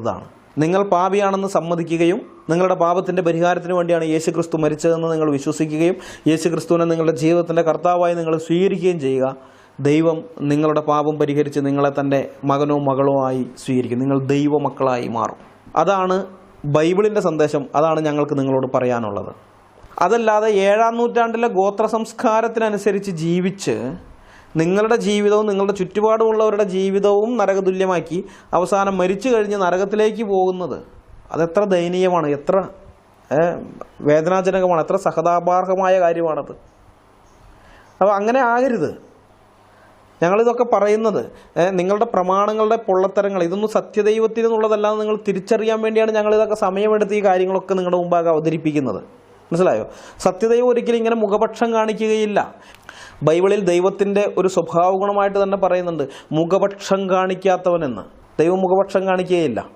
ഇതാണ് നിങ്ങൾ പാപിയാണെന്ന് സമ്മതിക്കുകയും നിങ്ങളുടെ പാപത്തിന്റെ പരിഹാരത്തിന് വേണ്ടിയാണ് യേശു ക്രിസ്തു മരിച്ചതെന്ന് നിങ്ങൾ വിശ്വസിക്കുകയും യേശു ക്രിസ്തുവിനെ നിങ്ങളുടെ ജീവിതത്തിന്റെ കർത്താവായി നിങ്ങൾ സ്വീകരിക്കുകയും ചെയ്യുക. ദൈവം നിങ്ങളുടെ പാപം പരിഹരിച്ച് നിങ്ങളെ തന്റെ മകനോ മകളോ ആയി സ്വീകരിക്കും. നിങ്ങൾ ദൈവമക്കളായി മാറും. അതാണ് ബൈബിളിന്റെ സന്ദേശം. അതാണ് ഞങ്ങൾക്ക് നിങ്ങളോട് പറയാനുള്ളത്. അതല്ലാതെ ഏഴാം നൂറ്റാണ്ടിലെ ഗോത്ര സംസ്കാരത്തിനനുസരിച്ച് ജീവിച്ച് നിങ്ങളുടെ ജീവിതവും നിങ്ങളുടെ ചുറ്റുപാടുമുള്ളവരുടെ ജീവിതവും നരകതുല്യമാക്കി അവസാനം മരിച്ചു കഴിഞ്ഞ് നരകത്തിലേക്ക് പോകുന്നത്. അതെത്ര ദയനീയമാണ് എത്ര വേദനാജനകമാണ് എത്ര സഹതാപാർഹമായ കാര്യമാണത്. അപ്പോൾ അങ്ങനെ ആകരുത്. ഞങ്ങളിതൊക്കെ പറയുന്നത് നിങ്ങളുടെ പ്രമാണങ്ങളുടെ പൊള്ളത്തരങ്ങൾ ഇതൊന്നും സത്യദൈവത്തിൽ നിന്നുള്ളതല്ലാതെ നിങ്ങൾ തിരിച്ചറിയാൻ വേണ്ടിയാണ് ഞങ്ങളിതൊക്കെ സമയമെടുത്ത് ഈ കാര്യങ്ങളൊക്കെ നിങ്ങളുടെ മുമ്പാകെ അവതരിപ്പിക്കുന്നത്. മനസ്സിലായോ? സത്യദൈവം ഒരിക്കലും ഇങ്ങനെ മുഖപക്ഷം കാണിക്കുകയില്ല. ബൈബിളിൽ ദൈവത്തിന്റെ ഒരു സ്വഭാവ ഗുണമായിട്ട് തന്നെ പറയുന്നുണ്ട്. മുഖപക്ഷം കാണിക്കാത്തവനെന്ന്. ദൈവം മുഖപക്ഷം കാണിക്കുകയില്ല.